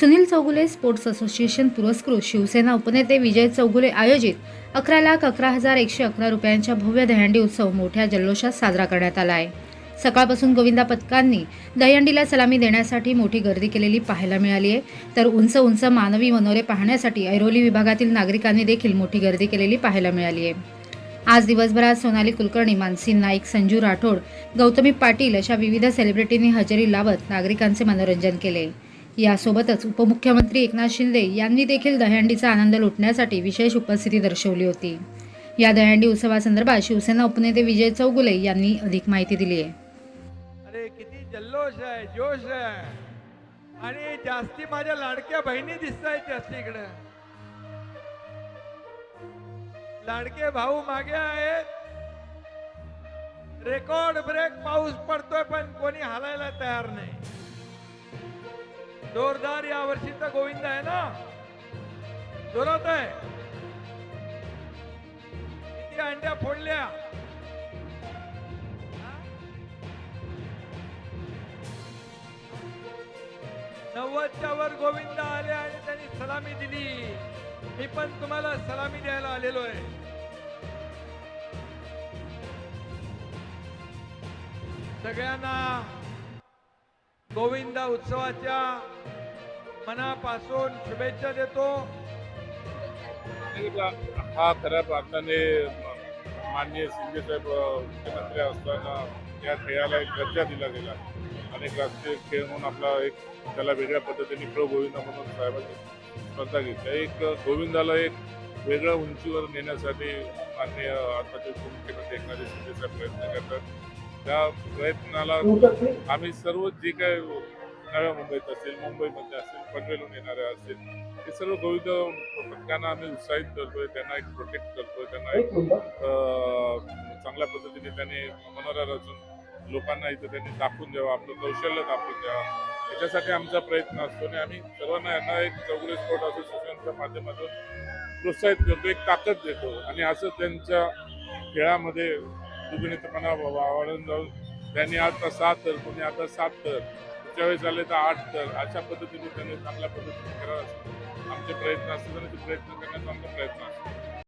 Sunil Chougule sports association पुरस्कृत शिवसेना उपनेते विजय चौगुले आयोजित अकरा लाख अकरा हजार एकशे अकरा रुपयांच्या भव्य दहंडी उत्सव मोठ्या जल्लोषात साजरा करण्यात आला आहे सकाळपासून गोविंदा पथकांनी दहंडीला सलामी देण्यासाठी मोठी गर्दी केलेली पाहायला मिळाली आहे. तर उंच उंच मानवी मनोरे पाहण्यासाठी ऐरोली विभागातील नागरिकांनी देखील मोठी गर्दी केलेली पाहायला मिळाली आहे. आज दिवसभरात सोनाली कुलकर्णी मानसी नाईक संजू राठोड गौतमी पाटील अशा विविध सेलिब्रिटींनी हजेरी लावत नागरिकांचे मनोरंजन केले. यासोबतच उपमुख्यमंत्री एकनाथ शिंदे यांनी देखील दहीहंडीचा आनंद लुटण्यासाठी विशेष उपस्थिती दर्शवली होती. या दहंडी उत्सवासंदर्भात शिवसेना उपनेते विजय चौगुले यांनी अधिक माहिती दिली आहे. अरे किती जल्लोष आहे जोश आहे. आणि जास्ती माझ्या लाडक्या बहिणी दिसत आहेत जास्त इकडे. लाडके भाऊ मागे आहेत. रेकॉर्ड ब्रेक पाऊस पडतोय पण कोणी हालायला तयार नाही. जोरदार या वर्षीचा गोविंद आहे ना? जोरात आहे किती अंड्या फोडल्या? नव्वदच्या वर गोविंद आले आणि त्यांनी सलामी दिली. मी पण तुम्हाला सलामी द्यायला आलेलो आहे सगळ्यांना गोविंदा उत्सवाच्या मनापासून शुभेच्छा देतो. हा खऱ्या अर्थाने माननीय शिंदे साहेब मुख्यमंत्री असताना या खेळाला एक दर्जा दिला गेला. अनेक राष्ट्रीय खेळ म्हणून आपला एक त्याला वेगळ्या पद्धतीने प्रो गोविंदा म्हणून साहेबांनी स्पर्धा घेतल्या एक गोविंदाला एक वेगळ्या उंचीवर नेण्यासाठी माननीय आताचे उपमुख्यमंत्री एकनाथ शिंदे साहेब प्रयत्न करतात. त्या प्रयत्नाला आम्ही सर्व जे काय नव्या मुंबईत असेल मुंबईमध्ये असेल पनवेलहून येणारे असेल हे सर्व गोविंद पथकांना आम्ही उत्साहित करतोय त्यांना एक प्रोटेक्ट करतोय त्यांना एक चांगल्या पद्धतीने त्यांनी मनोरा रचून लोकांना इथं त्यांनी दाखवून द्यावं आपलं कौशल्य दाखवून द्यावं. याच्यासाठी आमचा प्रयत्न असतो आणि आम्ही सर्वांना यांना एक चौगुले स्पोर्ट असोसिएशनच्या माध्यमातून प्रोत्साहित करतो एक ताकद देतो. आणि असं त्यांच्या खेळामध्ये दुर्गणितपणा वाढून जाऊन. त्यांनी आता सात तर कोणी आता सात तर. पुढच्या वेळेस आले तर आठ तर. अशा पद्धतीने त्यांनी चांगल्या पद्धतीने करावं आमचे प्रयत्न असतात आणि ते प्रयत्न करण्याचा आमचा प्रयत्न असतो.